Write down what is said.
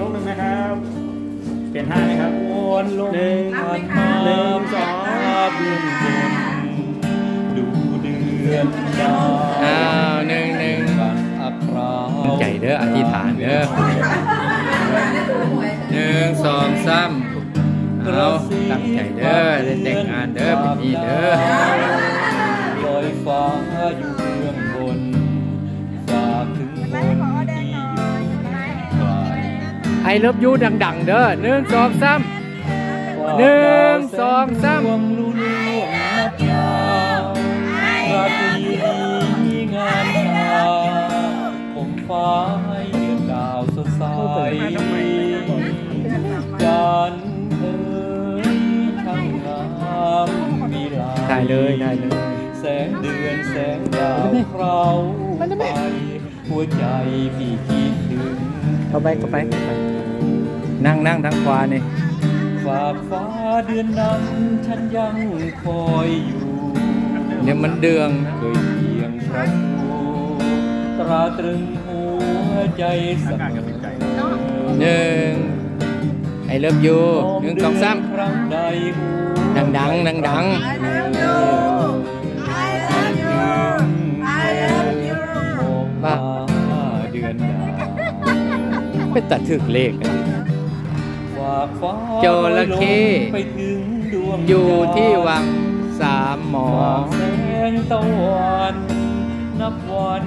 ลูกหนึ่งนะครับ เปลี่ยนท่าไหมครับวนลงหนึ่งผ่านหมานึ่งสองเบื้องบนดูเดือนดาวอ้าวหนึ่งหนึ่งกันอัคราตั้งใจเด้ออธิษฐานเด้อหนึ่งสองสามเอาตั้งใจเด้อได้แต่งงานเด้อเป็นนี่เด้อ ไอเลิฟยูดัง ๆ เด้อหนึ่งสองสามหนึ่งสองสามดวงลุ่นล่วงนับยาวราตรีนี้งามตาผมฟ้าให้เดือนดาวสดใสจันทร์เอ๋ยช่างงามมีลาได้เลยได้เลย แสงเดือนแสงดาวเราไป หัวใจพี่คิดถึงเข้าไปเข้าไปเข้าไป นั่งนั่งทางขวานี่ฝากฟ้าเดือนนั้นฉันยังคอยอยู่เดี๋ยวมันเดืองเคยเพียงพระดูตราตรึงหัวใจเสมอหนึ่งไอเลิฟยูหนึ่งสองสามครั้งใดหูดังดังดังดังมองมาเดื อนดาวๆไม่ตัดถึกเลขอะฝากฟ้าจระเข้ลงไปถึงดวงอยู่ที่ดาววังสามหมอ ฝากแสงตะวัน นับวัน